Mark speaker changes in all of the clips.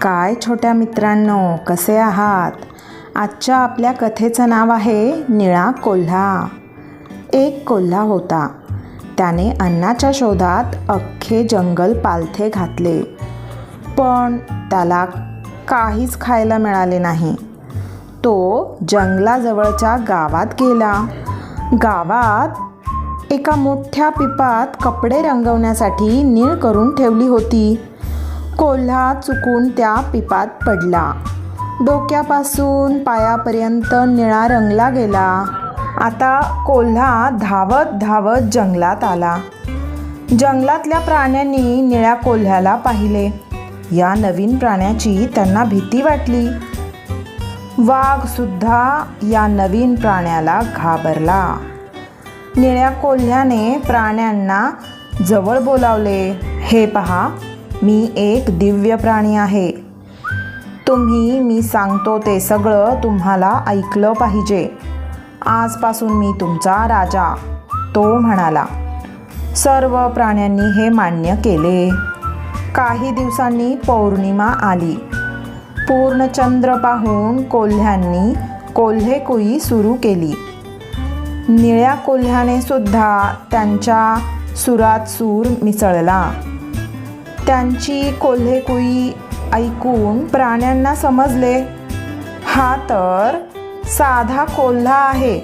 Speaker 1: काय छोट्या मित्रांनो? कसे आहात? आजच्या आपल्या कथेचं नाव आहे निळा कोल्हा. एक कोल्हा होता. त्याने अन्नाच्या शोधात अख्खे जंगल पालथे घातले. पण त्याला काहीच खायला मिळाले नाही. तो जंगलाजवळच्या गावात गेला. गावात एका मोठ्या पिपात कपडे रंगवण्यासाठी नीळ करून ठेवली होती. कोल्हा चुकून त्या पिपात पडला. डोक्यापासून पायापर्यंत निळा रंगला गेला. आता कोल्हा धावत धावत जंगलात आला. जंगलातल्या प्राण्यांनी निळ्या कोल्ह्याला पाहिले. या नवीन प्राण्याची त्यांना भीती वाटली. वाघ सुद्धा या नवीन प्राण्याला घाबरला. निळ्या कोल्ह्याने प्राण्यांना जवळ बोलावले. हे पहा मी एक दिव्य प्राणी आहे. तुम्ही मी सांगतो ते सगळं तुम्हाला ऐकलं पाहिजे. आजपासून मी तुमचा राजा तो म्हणाला. सर्व प्राण्यांनी हे मान्य केले. काही दिवसांनी पौर्णिमा आली. पूर्णचंद्र पाहून कोल्ह्यांनी कोल्हेकुई सुरू केली. निळ्या कोल्ह्याने सुद्धा त्यांच्या सुरात सूर मिसळला. त्यांची कोल्हेकुई ऐकून प्राण्यांना समजले हा तर साधा कोल्हा आहे.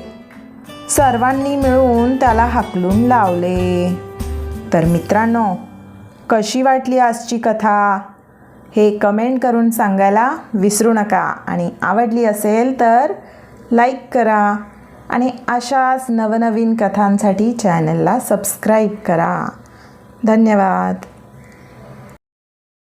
Speaker 1: सर्वांनी मिळून त्याला हाकलून लावले. तर मित्रांनो कशी वाटली आजची कथा? हे कमेंट करून सांगायला विसरू नका. आणि आवडली असेल तर लाईक करा. आणि अशाच नवनवीन कथांसाठी चॅनलला सबस्क्राईब करा. धन्यवाद.